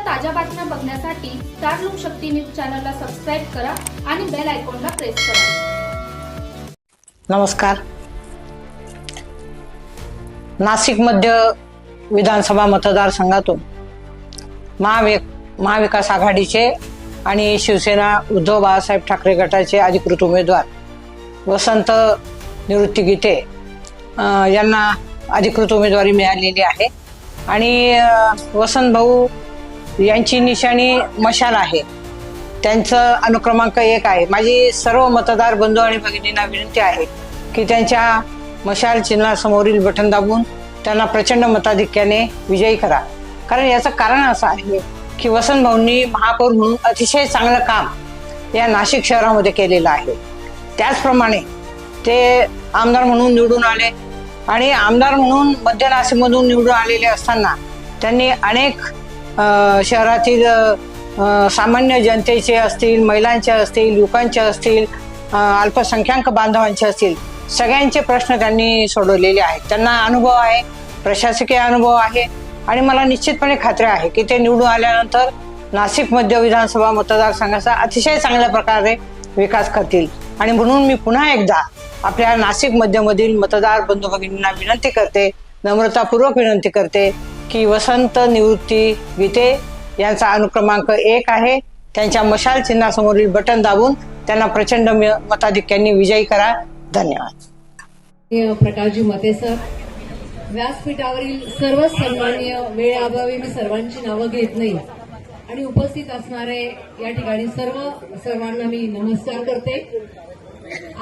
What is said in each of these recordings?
राज्याच्या ताज्या बातम्या बघण्यासाठी स्टार लोकशक्ती न्यूज चॅनलला सबस्क्राईब करा आणि बेल आयकॉनला प्रेस करा. नमस्कार. नाशिक मध्य विधानसभा मतदारसंघातून महावे महाविकास आघाडीचे आणि शिवसेना उद्धव बाळासाहेब ठाकरे गटाचे अधिकृत उमेदवार वसंत निवृत्ती गीते यांना अधिकृत उमेदवारी मिळालेली आहे. आणि वसंत भाऊ यांची निशाणी मशाल आहे. त्यांचं अनुक्रमांक एक आहे. माझी सर्व मतदार बंधू आणि भगिनींना विनंती आहे की त्यांच्या मशाल चिन्हासमोरील बटन दाबून त्यांना प्रचंड मताधिक्याने विजयी करा. कारण याचं कारण असं आहे की वसंत भाऊंनी महापौर म्हणून अतिशय चांगलं काम या नाशिक शहरामध्ये केलेलं आहे. त्याचप्रमाणे ते आमदार म्हणून निवडून आले आणि आमदार म्हणून मध्य नाशिकमधून निवडून आलेले असताना त्यांनी अनेक शहरातील सामान्य जनतेचे असतील महिलांचे असतील युवकांचे असतील अल्पसंख्याक बांधवांचे असतील सगळ्यांचे प्रश्न त्यांनी सोडवलेले आहेत. त्यांना अनुभव आहे प्रशासकीय अनुभव आहे आणि मला निश्चितपणे खात्री आहे की ते निवडून आल्यानंतर नाशिक मध्य विधानसभा मतदारसंघाचा अतिशय चांगल्या प्रकारे विकास करतील. आणि म्हणून मी पुन्हा एकदा आपल्या नाशिक मध्यमधील मतदार बंधू भगिनींना विनंती करते नम्रतापूर्वक विनंती करते की वसंत निवृत्ती गीते यांचा अनुक्रमांक एक आहे. त्यांच्या मशाल चिन्हासमोरील बटन दाबून त्यांना प्रचंड म- मताधिक्यांनी विजयी करा. धन्यवाद. प्रकाशजी मते सर व्यासपीठावरील सर्व सन्माननीय वेळेअभावी मी सर्वांची नावं घेत नाही. आणि उपस्थित असणारे या ठिकाणी सर्व सर्वांना मी नमस्कार करते.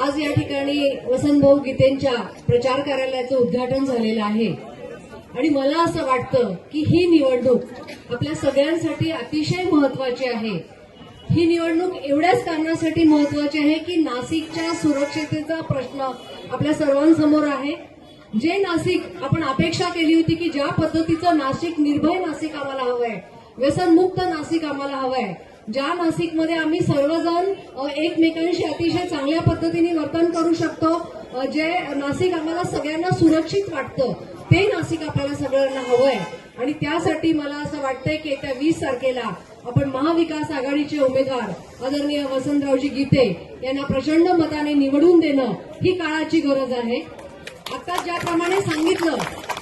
आज या ठिकाणी वसंतभाऊ गीतेंच्या प्रचार कार्यालयाचं उद्घाटन झालेलं आहे. आणि मला असं वाटतं की ही निवडणूक आपल्या सगळ्यांसाठी अतिशय महत्वाची आहे. ही निवडणूक एवढ्याच कारणासाठी महत्वाची आहे की नाशिकच्या सुरक्षिततेचा प्रश्न आपल्या सर्वांसमोर आहे. जे नाशिक आपण अपेक्षा केली होती की ज्या पद्धतीचं नाशिक निर्भय नाशिक आम्हाला हवंय व्यसनमुक्त नाशिक आम्हाला हवंय ज्या नाशिकमध्ये आम्ही सर्वजण एकमेकांशी अतिशय चांगल्या पद्धतीने वर्तन करू शकतो जे नाशिक आम्हाला सगळ्यांना सुरक्षित वाटतं ते नाशिक आपल्याला सगळ्यांना हवंय. आणि त्यासाठी मला असं वाटतंय की येत्या वीस तारखेला आपण महाविकास आघाडीचे उमेदवार आदरणीय वसंतरावजी गीते यांना प्रचंड मताने निवडून देणं ही काळाची गरज आहे. आता ज्याप्रमाणे सांगितलं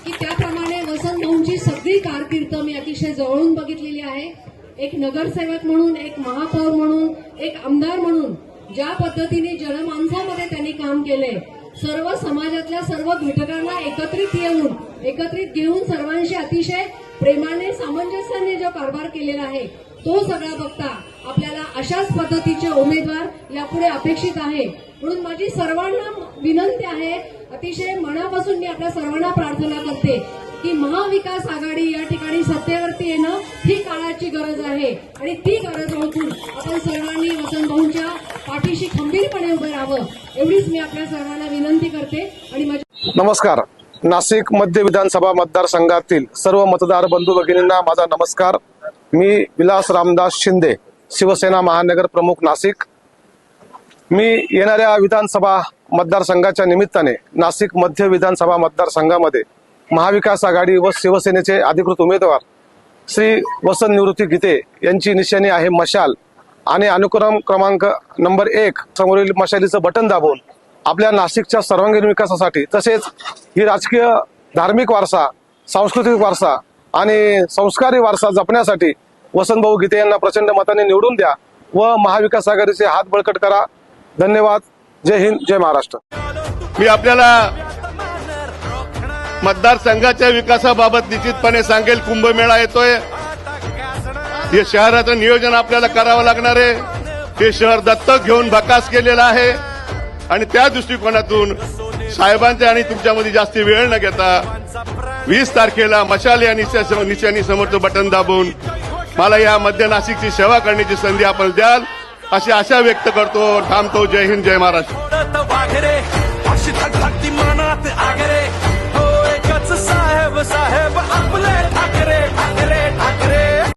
की त्याप्रमाणे वसंत भाऊंची सगळी कारकीर्द मी अतिशय जवळून बघितलेली आहे. एक नगरसेवक म्हणून एक महापौर म्हणून एक आमदार म्हणून ज्या पद्धतीने जनमानसामध्ये त्यांनी काम केले सर्व समाजातल्या सर्व घटकांना एकत्रित येऊन एकत्रित घेऊन सर्वांशी अतिशय प्रेमाने सामंजस्याने जो कारभार केलेला आहे तो सगळा बघता आपल्याला अशाच पद्धतीचे उमेदवार यापुढे अपेक्षित आहे. म्हणून माझी सर्वांना विनंती आहे अतिशय मनापासून मी आपल्या सर्वांना प्रार्थना करते की महाविकास आघाडी या ठिकाणी सत्तेवरती येणं ही काळाची गरज आहे. आणि ती गरज ओळखून आपण सर्वांनी वसंतभाऊंच्या पाठीशी खंबीरपणे उभं राहावं. एवढीच मी आपल्या सर्वांना विनंती करते आणि नमस्कार. नाशिक मध्य विधानसभा मतदारसंघातील सर्व मतदार बंधू भगिनींना माझा नमस्कार. मी विलास रामदास शिंदे शिवसेना महानगर प्रमुख नाशिक. मी येणाऱ्या विधानसभा मतदारसंघाच्या निमित्ताने नाशिक मध्य विधानसभा मतदारसंघामध्ये महाविकास आघाडी व शिवसेनेचे अधिकृत उमेदवार श्री वसंत निवृत्ती गीते यांची निशाणी आहे मशाल. आणि अनुक्रम क्रमांक नंबर एक समोरील मशालीचं बटन दाबून आपल्या नाशिकच्या सर्वांगीण विकासासाठी तसेच ही राजकीय धार्मिक वारसा सांस्कृतिक वारसा आणि संस्कारी वारसा जपण्यासाठी वसंतभाऊ गीते यांना प्रचंड मताने निवडून द्या व महाविकास आघाडीचे हात बळकट करा. धन्यवाद. जय हिंद जय महाराष्ट्र. मी आपल्याला मतदारसंघाच्या विकासाबाबत निश्चितपणे सांगेल कुंभमेळा येतोय. हे शहराचं नियोजन आपल्याला करावं लागणार आहे. हे शहर दत्तक घेऊन भकास केलेलं आहे. आणि त्या दृष्टिकोनातून साहेबांच्या आणि तुमच्यामध्ये जास्ती वेळ न घेता वीस तारखेला मशाल या निशाणी समोरचं बटन दाबून मला या मध्य नाशिकची सेवा करण्याची संधी आपण द्याल अशी आशा व्यक्त करतो. थांबतो. जय हिंद जय महाराष्ट्र.